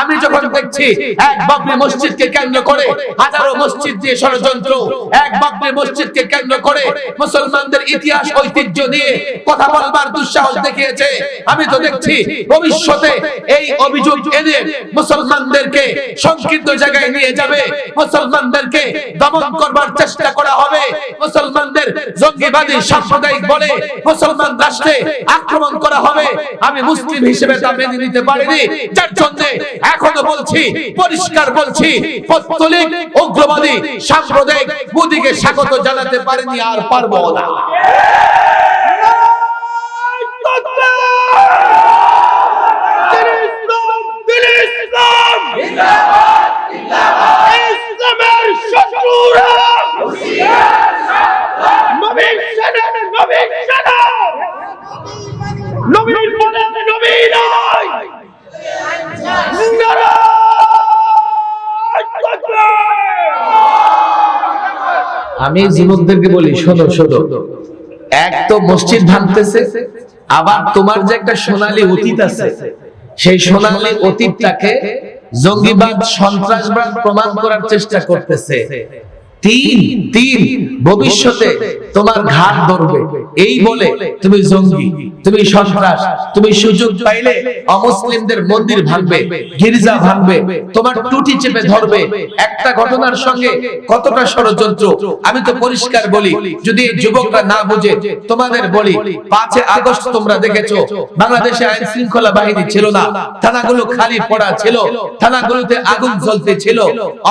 আমি যখন দেখছি এক বাবরি মসজিদকে কেন্দ্র করে হাজারো মসজিদ দিয়ে ষড়যন্ত্র এক বাবরি মসজিদকে কেন্দ্র করে মুসলমানদের ইতিহাস ঐতিহ্য নিয়ে কথা বলবার দুঃসাহস দেখিয়েছে। আমি তো দেখছি ভবিষ্যতে এই অভিযোগ এনে মুসলমানদেরকে সংকীর্ণ জায়গায় নিয়ে যাবে। মুসলমানদেরকে দমন করবার চেষ্টা করা হবে। মুসলমানদের জঙ্গিবাদী সাম্প্রদায়িক বলে মুসলমান রাষ্ট্রে আক্রমণ করা হবে। আমি মুসলিম হিসেবে তা মেনে নিতে পারিনি। যার জন্য এখনও বলছি পরিষ্কার বলছি পত্তলিক উগ্রবাদী সাম্প্রদায়িক মোদীকে স্বাগত জানাতে পারেনি আর পারব না। আমি যুবকদেরকে বলি শোনো। শোনো। এক তো মসজিদ ভাঙতেছে আবার তোমার যে একটা সোনালী অতীত আছে সেই সোনালী অতীতটাকে জঙ্গিবাদ সন্ত্রাসবাদ প্রমাণ করার চেষ্টা করতেছে। তিন তিন, ভবিষ্যতে তোমার ঘাট ধরবে। এই বলে তুমি জঙ্গি, তুমি সন্ত্রাস, তুমি সুযোগ পাইলে অমুসলিমদের মন্দির ভাঙবে, গির্জা ভাঙবে, তোমার টুটি চেপে ধরবে। একটা ঘটনার সঙ্গে কতটা ষড়যন্ত্র, আমি তো পরিষ্কার বলি, যদি যুবকরা না বুঝে, তোমাদের বলি, পাঁচে আগস্ট তোমরা দেখেছ, বাংলাদেশে আইন শৃঙ্খলা বাহিনী ছিল না, থানাগুলো খালি পড়া ছিল, থানাগুলোতে আগুন জ্বলতে ছিল,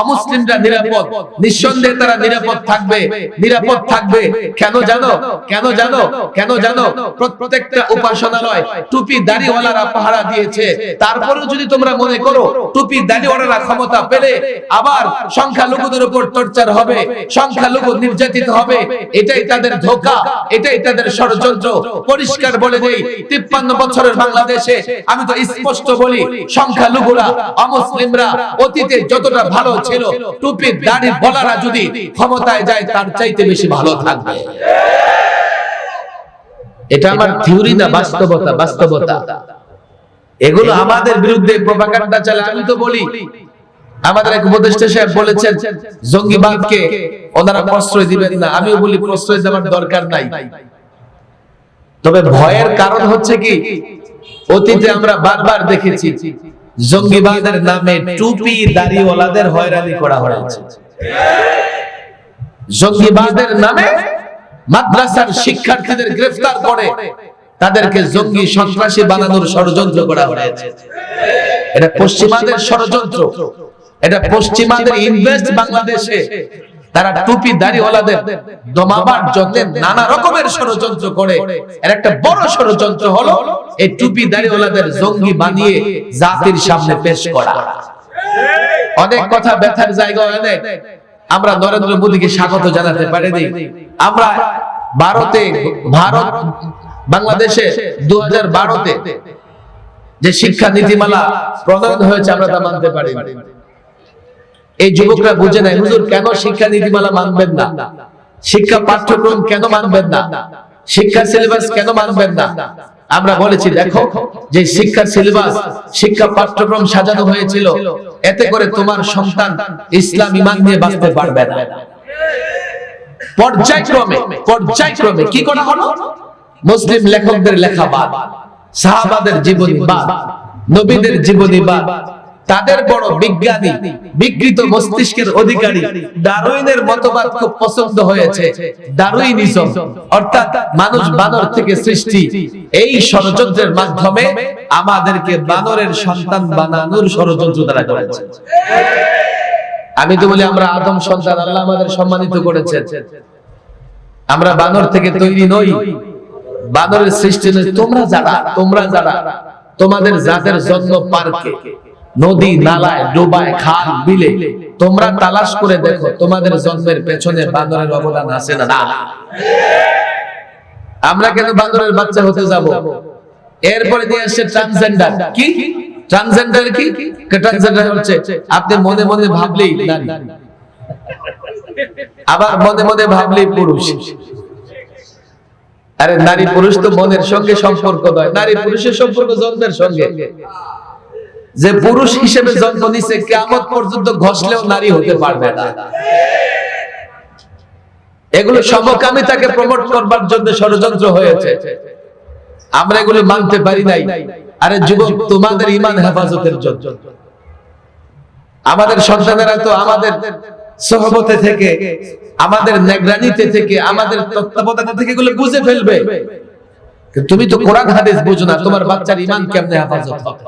অমুসলিমরা নিরাপদ, নিঃসন্দেহে তারা নিরাপদ থাকবে নিরাপদ থাকবে। কেন জানো? কেন জানো? কেন জানো? প্রত্যেকটা উপাসনালয় টুপি দাড়িওয়ালারা পাহারা দিয়েছে। তারপরেও যদি তোমরা মনে করো টুপি দাড়িওয়ালারা ক্ষমতা পেলে আবার সংখ্যালঘুদের উপর টর্চার হবে। সংখ্যালঘু নির্যাতিত হবে। এটাই তাদের ধোকা। এটাই তাদের ষড়যন্ত্র। পরিষ্কার বলে দেই তিপ্পান্ন বছরের বাংলাদেশে আমি তো স্পষ্ট বলি সংখ্যালঘুরা অমুসলিমরা অতীতে যতটা ভালো ছিল টুপি দাড়ি বলারা যদি ক্ষমতায় যায় তার চাইতে বেশি ভালো থাকবে। এটা আমার থিওরি না বাস্তবতা বাস্তবতা। এগুলো আমাদের বিরুদ্ধে প্রপাগান্ডা চালায়। আমি তো বলি আমাদের এক উপদেষ্টা সাহেব বলেছেন জঙ্গিবাদকে ওনারা প্রশ্রয় দিবেন না। আমিও বলি প্রশ্রয় দেওয়ার দরকার নাই। তবে ভয়ের কারণ হচ্ছে কি অতীতে আমরা বারবার দেখেছি জঙ্গিবাদের নামে টুপি দাড়িওয়ালাদের হয়রানি করা হয়েছে। জঙ্গিবাদের নামে মাদ্রাসার শিক্ষার্থীদের গ্রেফতার করে তাদেরকে জঙ্গি সন্ত্রাসী বানানোর ষড়যন্ত্র করা হয়েছে। এটা পশ্চিমাদের ষড়যন্ত্র। এটা পশ্চিমাদের ইনভেস্ট বাংলাদেশে। তারা টুপি দাড়িওয়ালাদের দমাবার জন্য নানা রকমের ষড়যন্ত্র করে। এর একটা বড় ষড়যন্ত্র হলো এই টুপি দাড়িওয়ালাদের জঙ্গি বানিয়ে জাতির সামনে পেশ করা। অনেক কথা ব্যথার জায়গা অনেক। আমরা নরেন্দ্র মোদীকে স্বাগত জানাতে পারিনি। আমরা ভারতে, ভারত, বাংলাদেশে দু হাজার যে শিক্ষা নীতিমালা প্রণয়ন হয়েছে, আমরা তা মানতে পারি এই যুবকরা বুঝে নাই হুজুর, কেন শিক্ষা নীতিমালা মানবেন না? শিক্ষা পাঠ্যক্রম কেন মানবেন না? শিক্ষা সিলেবাস কেন মানবেন না? আমরা বলেছি দেখো যে শিক্ষার সিলেবাস শিক্ষা পাঠ্যক্রম সাজানো হয়েছিল। এতে করে তোমার সন্তান ইসলাম ইমান নিয়ে বাঁচতে পারবে না। পর্যায়ক্রমে পর্যায়ক্রমে কি করা হলো? মুসলিম লেখকদের লেখা বাদ সাহাবাদের জীবনী বাদ নবীদের জীবনী বাদ। তাদের বড় বিজ্ঞানী, বিকৃত মস্তিষ্কের অধিকারী, ডারউইনের মতবাদ খুব পছন্দ হয়েছে, ডারউইনিজম, অর্থাৎ মানুষ বানর থেকে সৃষ্টি। এই ষড়যন্ত্রের মাধ্যমে আমাদেরকে বানরের সন্তান বানানোর ষড়যন্ত্র তারা করেছে। আমি তো বলি, আমরা আদম সন্তান, আল্লাহ আমাদের সম্মানিত করেছেন। আমরা বানর থেকে তৈরি নই। বানরের সৃষ্টি তোমরা যারা তোমরা যারা, তোমাদের জাতের জন্ম পার্কে। নদী, নালায়, ডোবায়, খাল, বিলে, তোমরা তালাশ করে দেখো, তোমাদের জন্মের পেছনে বানরের অবদান আছে না আমরা কেন বানরের বাচ্চা হতে যাব? এরপরে দিয়ে আসছে ট্রান্সজেন্ডার কি? ট্রান্সজেন্ডার কি? ট্রান্সজেন্ডার হচ্ছে? আপনি মনে মনে ভাবলেই নারী। আবার মনে মনে ভাবলেই পুরুষ। আরে নারী পুরুষ তো মনের সঙ্গে সম্পর্ক নয় নারী পুরুষের সম্পর্ক জন্মের সঙ্গে। যে পুরুষ হিসেবে জন্ম নিছে কেমন পর্যন্ত ঘষলেও নারী হতে পারবে না। এগুলো সমকামিতাকে প্রমোট করবার জন্য ষড়যন্ত্র হয়েছে। আমরা এগুলো মানতে পারি নাই। আরে যুবক, তোমাদের ইমান হেফাজতের জন্য। আমাদের সন্তানেরা তো আমাদের সহবতে থেকে, আমাদের নেগরানিতে থেকে, আমাদের তত্ত্বাবধানে থেকে এগুলো বুঝে ফেলবে। তুমি তো কোরআন হাদিস বুঝো না, তোমার বাচ্চার ইমান কেমনে হেফাজত হবে?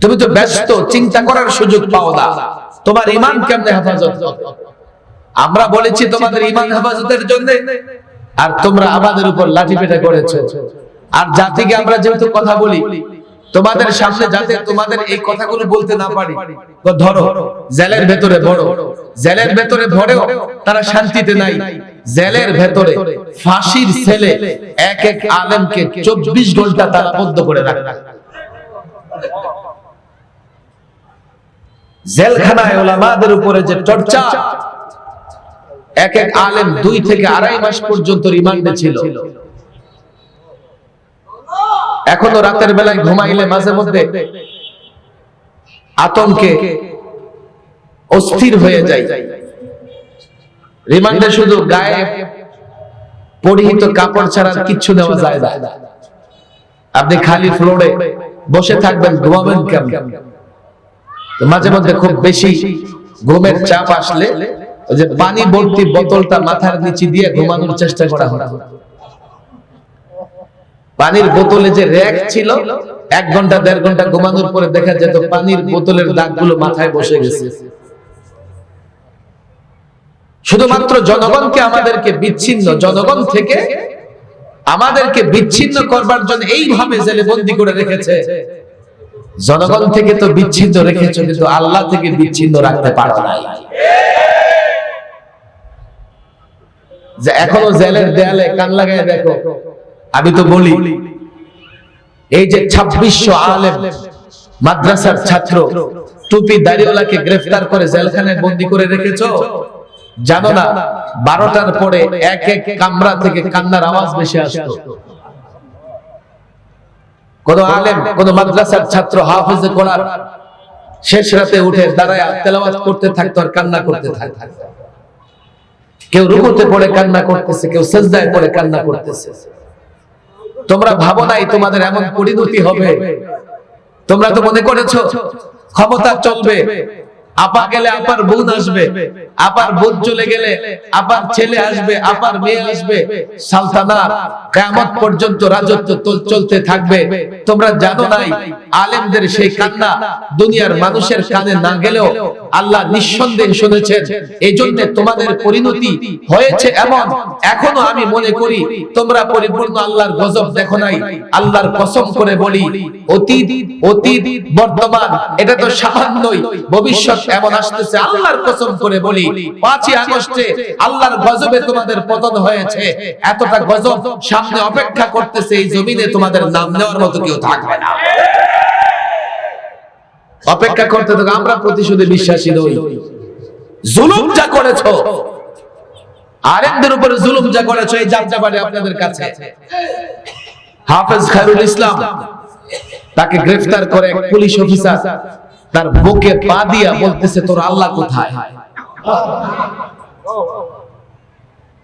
তুমি তো ব্যস্ত, চিন্তা করার সুযোগ পাও না। তোমার ইমান কেমনে হেফাজত আমরা বলেছি তোমাদের ইমান হেফাজতের জন্য, আর তোমরা আমাদের উপর লাঠি পেটা করেছ। আর জাতিকে আমরা যেহেতু কথা বলি, তোমাদের সামনে যাতে তোমাদের এই কথাগুলো বলতে না পারি ধরো, জেলের ভেতরে বড় জেলের ভেতরে ধরেও তারা শান্তিতে নাই। জেলের ভেতরে ফাঁসির ছেলে এক এক আলেমকে চব্বিশ ঘণ্টা তালাবদ্ধ করে রাখে। জেলখানায় ওলামাদের উপরে যে চর্চা এক এক আলেম দুই থেকে আড়াই মাস পর্যন্ত রিমান্ডে ছিল। এখনও রাতের বেলায় ঘুমাইলে মাঝে মধ্যে আতঙ্কে অস্থির হয়ে যায়। রিমান্ডে শুধু গায়ে পরিহিত কাপড় ছাড়া কিচ্ছু দেওয়া যায় না। আপনি খালি ফ্লোরে বসে থাকবেন, ঘুমাবেন কেমন? মাঝে মধ্যে খুব বেশি ঘুমের চাপ আসলে যে পানি ভর্তি বোতলটা মাথার নিচে দিয়ে ঘুমানোর চেষ্টা করা হয়। পানির বোতলে যে র্যাক ছিল, এক ঘণ্টা, দেড় ঘণ্টা ঘুমানোর পরে দেখা যেত পানির বোতলের দাগগুলো মাথায় বসে গেছে। শুধুমাত্র জনগণকে আমাদেরকে বিচ্ছিন্ন, জনগণ থেকে আমাদেরকে বিচ্ছিন্ন করবার জন্য এইভাবে জেলে বন্দি করে রেখেছে। জনগণ থেকে তো বিচ্ছিন্ন রেখেছ, কিন্তু আল্লাহ থেকে বিচ্ছিন্ন রাখতে পারো নাই। এখনও জেলের দেয়ালে কান লাগায় দেখো, আমি তো বলি, এই যে ছাব্বিশশো আলেম মাদ্রাসার ছাত্র টুপি দাড়িওয়ালাকে গ্রেফতার করে জেলখানায় বন্দি করে রেখেছো, জানো না, বারোটার পরে এক এক কামরা থেকে কান্নার আওয়াজ বেশি আসতো। কোন আলেম, কোন মাদ্রাসার ছাত্র, হাফেজে শেষ রাতে উঠে দাঁড়ায় তেলাওয়াত করতে থাকতো আর কান্না করতে থাকতো। কেউ রুকুতে পড়ে কান্না করতেছে, কেউ সেজদায় পড়ে কান্না করতেছে। তোমরা ভাবো নাই তোমাদের এমন পরিণতি হবে? তোমরা তো মনে করেছ ক্ষমতা চলবে আপা গেলে আপার বোন আসবে, আপার বোন চলে গেলে আপার ছেলে আসবে, আপার মেয়ে আসবে। সালতানা, কিয়ামত পর্যন্ত রাজত্ব চলতে থাকবে। তোমরা জানো নাই, আলেমদের সেই কান্না দুনিয়ার মানুষের কানে না গেলেও আল্লাহ নিঃসন্দেহে শুনেছেন। এই জন্য তোমাদের পরিণতি হয়েছে এমন। এখনও আমি মনে করি, তোমরা পরিপূর্ণ আল্লাহর গজব দেখো নাই। আল্লাহর কসম করে বলি, অতীত অতীত, বর্তমান, এটা তো সামান্যই। ভবিষ্যৎ এমন আসতেছে, আল্লাহর কসম করে বলি, পাঁচই আগস্টে আল্লাহর গজবে তোমাদের পতন হয়েছে। এতটা গজব সামনে অপেক্ষা করতেছে, এই জমিনে তোমাদের নাম নেওয়ার মতো কেউ থাকবে না। অপেক্ষা করতে থাকো, আমরা প্রতিশোধে বিশ্বাসী নই। জুলুম যা করেছ আরেকদের উপরে জুলুম যা করেছ, এই যাত্রাবাড়ি আপনাদের কাছে। হাফেজ খায়রুল ইসলাম তাকে গ্রেফতার করে এক পুলিশ অফিসার তার বুকে পা দিয়া বলতেছে, তোর আল্লাহ কোথায়?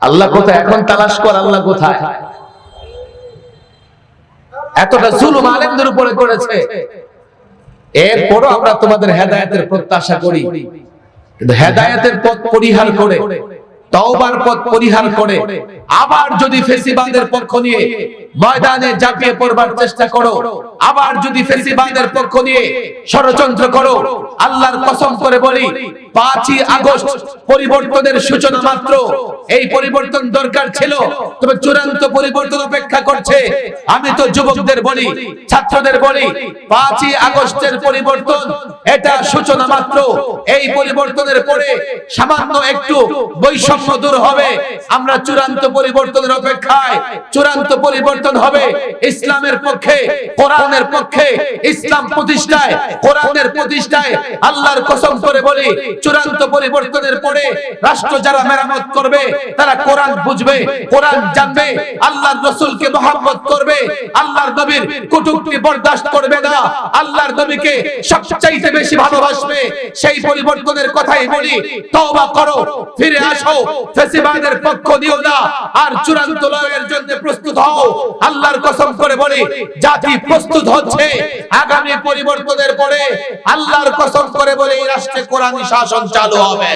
আল্লাহ কোথায়? এখন তালাশ কর, আল্লাহ কোথায়? এতটা জুলুম আলেমদের উপরে করেছে। এরপরও আমরা তোমাদের হেদায়েতের প্রত্যাশা করি। কিন্তু হেদায়েতের পথ পরিহার করে। তওবার পথ পরিহার করে। আবার যদি ফেসিবাদের পক্ষ নিয়ে ময়দানে ঝাঁপিয়ে পড়বার চেষ্টা করো, আবার যদি ফেসিবাদের পক্ষ নিয়ে ষড়যন্ত্র করো, আল্লাহর কসম করে বলি পাঁচই আগস্ট পরিবর্তনের সূচনা মাত্র। এই পরিবর্তন দরকার ছিল, তবে চূড়ান্ত পরিবর্তন অপেক্ষা করছে। আমি তো যুবকদের বলি, ছাত্রদের বলি, পাঁচই আগস্টের পরিবর্তন, এটা সূচনা মাত্র। এই পরিবর্তনের পরে সামান্য একটু বৈষম্য দূর হবে। আমরা চূড়ান্ত পরিবর্তনের অপেক্ষায়, চূড়ান্ত পরিবর্তন হবে ইসলামের পক্ষে, কোরআনের পক্ষে, ইসলাম প্রতিষ্ঠায়, কোরআনের প্রতিষ্ঠায়, আল্লাহর কসম করে বলি চূড়ান্ত পরিবর্তনের পরে রাষ্ট্র যারা মেরামত করবে, তারা কোরআন বুঝবে, কোরআন জানবে, আল্লাহর রসুলকে মহাব্বত করবে, আল্লাহর নবীর কুটুক্তি বরদাস্ত করবে না, আল্লাহর নবীকে সবচাইতে বেশি ভালোবাসবে, সেই পরিবর্তনের কথাই বলি, তওবা করো, ফিরে আসো, ফেসিবাদের পক্ষ দিও না, আর চূড়ান্ত লড়াইয়ের জন্য প্রস্তুত হও, আল্লাহর কসম করে বলি, জাতি প্রস্তুত হচ্ছে, আগামী পরিবর্তনের পরে আল্লাহর কসম করে বলে রাষ্ট্রে কোরআনী শাসন চালু হবে।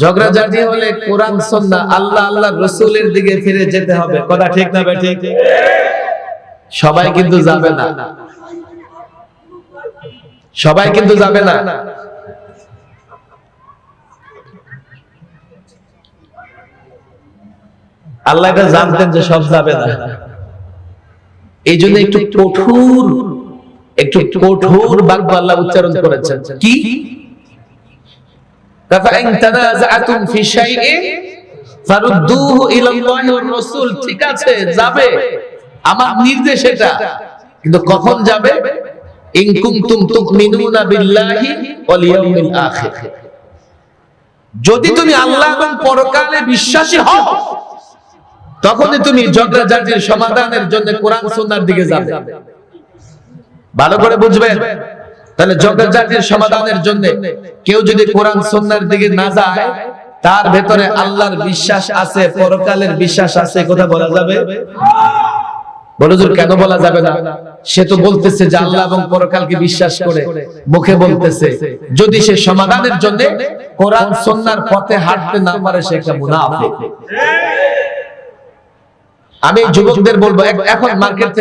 ঝগড়াঝাটি হলে কোরআন সন্না আল্লাহ আল্লাহ রসুলের দিকে ফিরে যেতে হবে। কথা ঠিক না ঠিক? সবাই কিন্তু যাবে না। সবাই কিন্তু যাবে না। আল্লাহ এটা জানতেন যে সব যাবে না। এই জন্য একটু কঠোর একটু কঠোর বাক্য আল্লাহ উচ্চারণ করেছেন। কি? আমার কিন্তু কখন যাবে? ইনকুম তুম তুমিনুনা বিল্লাহি ওয়াল ইয়াউমিল যদি তুমি আল্লাহ এবং পরকালে বিশ্বাসী হও, তখনই তুমি ঝগড়াঝাটির সমাধানের জন্য কোরআন সুন্নাহর দিকে যাবে। ভালো করে বুঝবেন? তাহলে ঝগড়াঝাটির সমাধানের জন্য কেউ যদি কোরআন সুন্নাহর দিকে না যায়, তার ভেতরে আল্লাহর বিশ্বাস আছে, পরকালের বিশ্বাস আছে কথা বলা যাবে? বলজুর কেন বলা যাবে না? সে তো বলতেছে যে আল্লাহ এবং পরকালকে বিশ্বাস করে মুখে বলতেছে যদি সে সমাধানের জন্য কোরআন সুন্নাহর পথে হাঁটতে না পারে সে একটা মুনাফিক। আমি যুবকদের বলব এখন মার্কেট